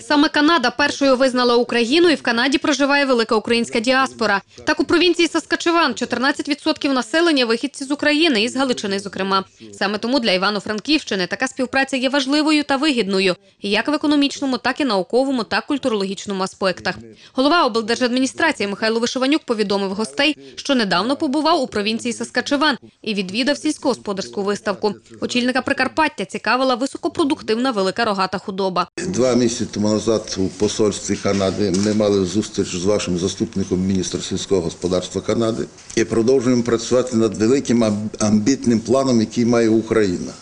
Саме Канада першою визнала Україну, і в Канаді проживає велика українська діаспора. Так у провінції Саскачеван 14% населення вихідці з України і з Галичини, зокрема. Саме тому для Івано-Франківщини така співпраця є важливою та вигідною, як в економічному, так і науковому та культурологічному аспектах. Голова облдержадміністрації Михайло Вишиванюк повідомив гостей, що недавно побував у провінції Саскачеван і відвідав сільськогосподарську виставку. Очільника Прикарпаття цікавила високопродуктивна велика рогата худоба. Два місяці тому назад у посольстві Канади ми мали зустріч з вашим заступником міністра сільського господарства Канади і продовжуємо працювати над великим амбітним планом, який має Україна.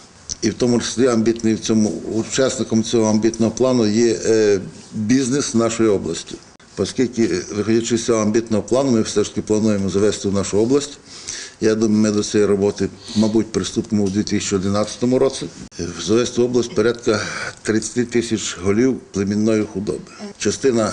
І в тому числі амбітний в цьому учасником цього амбітного плану є е, бізнес нашої області. Оскільки, виходячи з цього амбітного плану, ми все ж таки плануємо завести в нашу область. Я думаю, ми до цієї роботи, мабуть, приступимо у 2011 році. В в область порядка 30 тисяч голів племінної худоби. Частина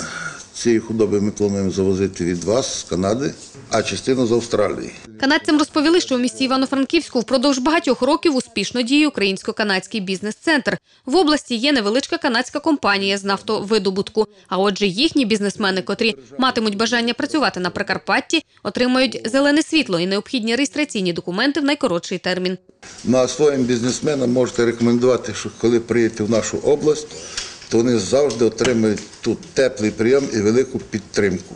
цієї худоби ми плануємо завозити від вас з Канади, а частина з Австралії. Канадцям розповіли, що у місті Івано-Франківську впродовж багатьох років успішно діє українсько-канадський бізнес-центр. В області є невеличка канадська компанія з нафтовидобутку. А отже, їхні бізнесмени, котрі матимуть бажання працювати на Прикарпатті, отримають зелене світло і необхідні реєстраційні документи в найкоротший термін. Ну а своїм бізнесменам можете рекомендувати, що коли приїдете в нашу область, то вони завжди отримують тут теплий прийом і велику підтримку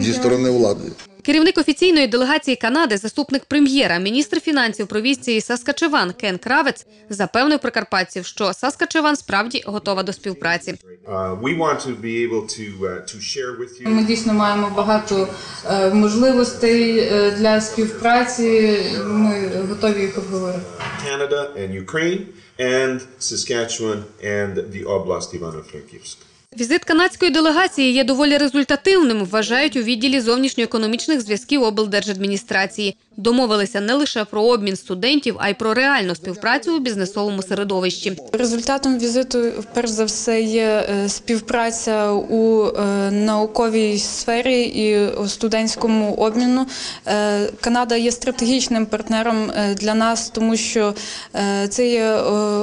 зі сторони влади. Керівник офіційної делегації Канади, заступник прем'єра, міністр фінансів провінції Саскачеван Кен Кравець запевнив прикарпатців, що Саскачеван справді готова до співпраці. Uh, uh, Ми дійсно маємо багато е, можливостей е, для співпраці. Ми готові їх обговорити. Canada and Ukraine and Saskatchewan and the Oblast Ivano-Frankivsk. Візит канадської делегації є доволі результативним, вважають у відділі зовнішньоекономічних зв'язків облдержадміністрації. Домовилися не лише про обмін студентів, а й про реальну співпрацю у бізнесовому середовищі. Результатом візиту, перш за все, є е, співпраця у е, науковій сфері і студентському обміну. Е, Канада є стратегічним партнером для нас, тому що це є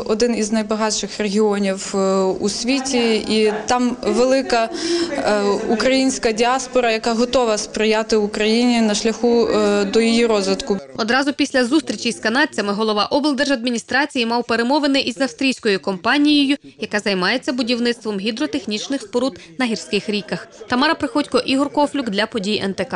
один із найбагатших регіонів у світі, і там велика е, українська діаспора, яка готова сприяти Україні на шляху е, до її розвитку. Одразу після зустрічі з канадцями голова облдержадміністрації мав перемовини із австрійською компанією, яка займається будівництвом гідротехнічних споруд на гірських ріках. Тамара Приходько, Ігор Кофлюк для подій НТК.